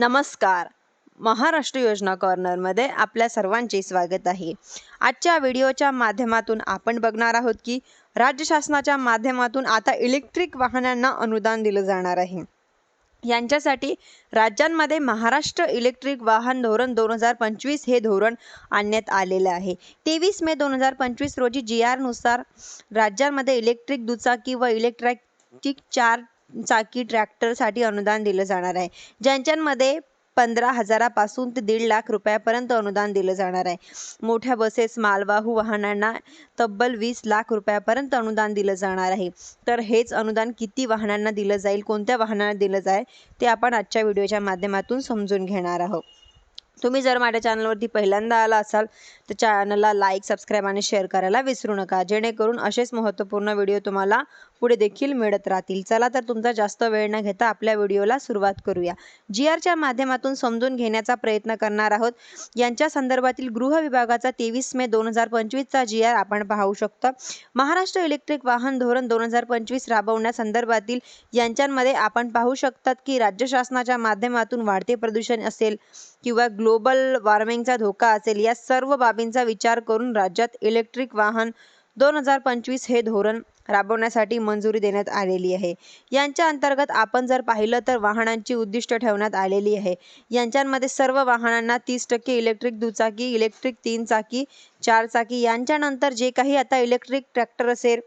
नमस्कार. महाराष्ट्र योजना कॉर्नरमध्ये आपल्या सर्वांचे स्वागत आहे. आजच्या व्हिडिओच्या माध्यमातून आपण बघणार आहोत की राज्य शासनाच्या माध्यमातून आता इलेक्ट्रिक वाहनांना अनुदान दिलं जाणार आहे. यांच्यासाठी राज्यांमध्ये महाराष्ट्र इलेक्ट्रिक वाहन धोरण दोन हजार पंचवीस हे धोरण आणण्यात आलेलं आहे. तेवीस मे दोन हजार पंचवीस रोजी जी आरनुसार राज्यांमध्ये इलेक्ट्रिक दुचाकी व इलेक्ट्रिक चार चाकी ट्रॅक्टरसाठी अनुदान दिलं जाणार आहे. ज्यांच्यामध्ये पंधरा हजारापासून ते दीड लाख रुपयापर्यंत अनुदान दिलं जाणार आहे. मोठ्या बसेस मालवाहू वाहनांना तब्बल वीस लाख रुपयापर्यंत अनुदान दिलं जाणार आहे. तर हेच अनुदान किती वाहनांना दिलं जाईल कोणत्या वाहनांना दिलं जाईल ते आपण आजच्या व्हिडिओच्या माध्यमातून समजून घेणार आहोत. तुम्ही जर माझ्या चॅनलवरती पहिल्यांदा आला असाल तर चॅनलला लाईक सबस्क्राईब आणि शेअर करायला विसरू नका. जेणेकरून असेच महत्त्वपूर्ण व्हिडिओ तुम्हाला पुढे देखील मिळत राहतील. चला तर तुमचा जास्त वेळ न घेता आपल्या व्हिडिओला सुरुवात करूया. जी आरच्या माध्यमातून समजून घेण्याचा प्रयत्न करणार आहोत. यांच्या संदर्भातील गृह विभागाचा तेवीस मे दोन हजार पंचवीसचा जी आर आपण पाहू शकतो. महाराष्ट्र इलेक्ट्रिक वाहन धोरण दोन हजार पंचवीस राबवण्यासंदर्भातील यांच्यामध्ये आपण पाहू शकतात की राज्य शासनाच्या माध्यमातून वाढते प्रदूषण असेल. किंवा ग्लोबल वॉर्मिंगचा धोका असेल या सर्व बाबींचा विचार करून राज्यात इलेक्ट्रिक वाहन दोन हजार पंचवीस हे धोरण राबवण्यासाठी मंजुरी देण्यात आलेली आहे. यांच्या अंतर्गत आपण जर पाहिलं तर वाहनांची उद्दिष्ट ठेवण्यात आलेली आहे. यांच्यामध्ये सर्व वाहनांना तीस टक्के इलेक्ट्रिक दुचाकी इलेक्ट्रिक तीन चाकी चार चाकी यांच्यानंतर जे काही आता इलेक्ट्रिक ट्रॅक्टर असेल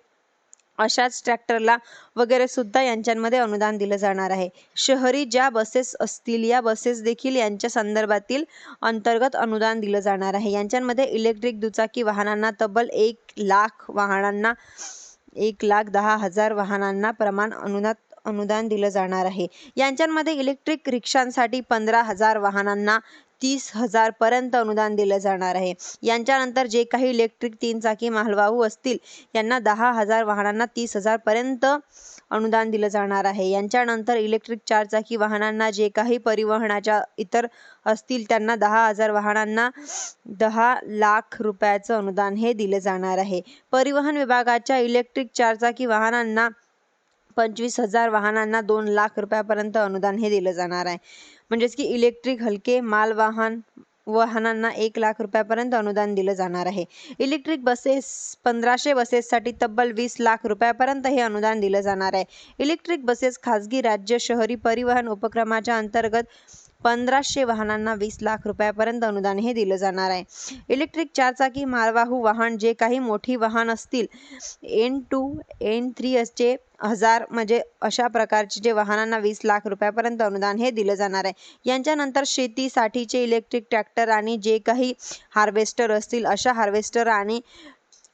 अशाच ट्रॅक्टरला वगैरे सुद्धा यांच्यामध्ये अनुदान दिलं जाणार आहे. शहरी ज्या बसेस असतील या बसेस देखील यांच्या संदर्भातील अंतर्गत अनुदान दिलं जाणार आहे. यांच्यामध्ये इलेक्ट्रिक दुचाकी वाहनांना तब्बल एक लाख वाहनांना एक लाख दहा हजार वाहनांना प्रमाण अनुदान अनुदान दिलं जाणार आहे. यांच्यामध्ये इलेक्ट्रिक रिक्षांसाठी पंधरा हजार वाहनांना तीस हजारपर्यंत अनुदान दिलं जाणार आहे. यांच्यानंतर जे काही इलेक्ट्रिक तीन चाकी मालवाहू असतील यांना दहा हजार वाहनांना तीस हजारपर्यंत अनुदान दिलं जाणार आहे. यांच्यानंतर इलेक्ट्रिक चार चाकी वाहनांना जे काही परिवहनाच्या इतर असतील त्यांना दहा हजार वाहनांना दहा लाख रुपयाचं अनुदान हे दिलं जाणार आहे. परिवहन विभागाच्या इलेक्ट्रिक चारचाकी वाहनांना पंचवीस हजार वाहनांना दोन लाख रुपयापर्यंत अनुदान हे दिलं जाणार आहे. म्हणजेच की इलेक्ट्रिक हलके मालवाहन वाहनांना एक लाख रुपयापर्यंत अनुदान दिलं जाणार आहे. इलेक्ट्रिक बसेस पंधराशे बसेससाठी तब्बल वीस लाख रुपयापर्यंत हे अनुदान दिलं जाणार आहे. इलेक्ट्रिक बसेस खाजगी राज्य शहरी परिवहन उपक्रमाच्या अंतर्गत पंधराशे वाहनांना वीस लाख रुपयापर्यंत अनुदान हे दिलं जाणार आहे. इलेक्ट्रिक चारचाकी मालवाहू वाहन जे काही मोठी वाहन असतील एन टू एन थ्री असचे हजार म्हणजे अशा प्रकारचे जे वाहनांना वीस लाख रुपयापर्यंत अनुदान हे दिलं जाणार आहे. यांच्यानंतर शेतीसाठीचे इलेक्ट्रिक ट्रॅक्टर आणि जे काही हार्वेस्टर असतील अशा हार्वेस्टर आणि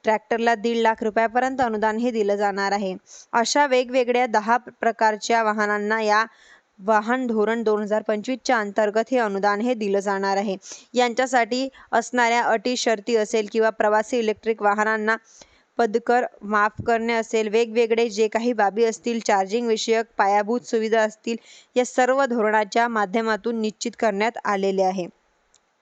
ट्रॅक्टरला दीड लाख रुपयापर्यंत अनुदान हे दिलं जाणार आहे. अशा वेगवेगळ्या दहा प्रकारच्या वाहनांना या वाहन धोरण दोन हजार पंचवीसच्या अंतर्गत हे अनुदान हे दिलं जाणार आहे. यांच्यासाठी असणाऱ्या अटी शर्ती असेल किंवा प्रवासी इलेक्ट्रिक वाहनांना पदकर माफ करणे असेल वेगवेगळे जे काही बाबी असतील चार्जिंग विषयक पायाभूत सुविधा असतील या सर्व धोरणाच्या माध्यमातून निश्चित करण्यात आलेले आहे.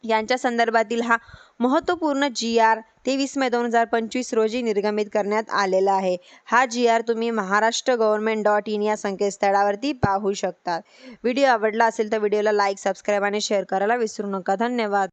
यांच्या संदर्भातील हा महत्त्वपूर्ण जी आर तेवीस मे दोन हजार पंचवीस रोजी निर्गमित करण्यात आलेला आहे. हा जी आर तुम्ही महाराष्ट्र गव्हर्नमेंट डॉट इन या संकेतस्थळावरती पाहू शकता. व्हिडिओ आवडला असेल तर व्हिडिओला लाईक सबस्क्राईब आणि शेअर करायला विसरू नका. धन्यवाद.